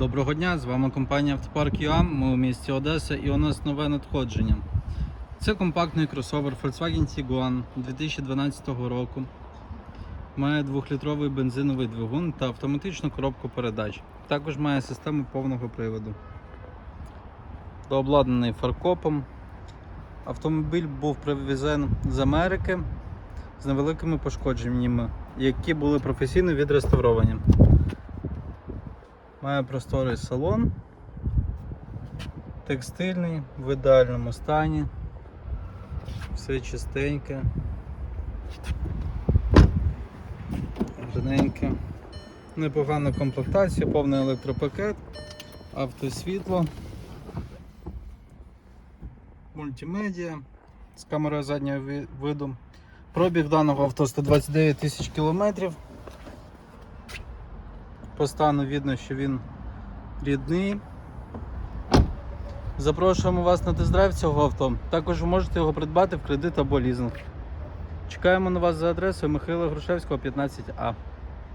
Доброго дня, з вами компанія Автопарк ЮАМ. Ми у місті Одеса і у нас нове надходження. Це компактний кросовер Volkswagen Tiguan 2012 року. Має 2-літровий бензиновий двигун та автоматичну коробку передач. Також має систему повного приводу. Дообладнаний фаркопом. Автомобіль був привезен з Америки з невеликими пошкодженнями, які були професійно відреставровані. Має просторий салон, текстильний, в ідеальному стані, все чистеньке, гарненьке, непогана комплектація, повний електропакет, автосвітло, мультимедіа з камерою заднього виду. Пробіг даного авто 129 тисяч кілометрів. По стану видно, що він рідний. Запрошуємо вас на тест-драйв цього авто. Також ви можете його придбати в кредит або лізинг. Чекаємо на вас за адресою Михайла Грушевського, 15А.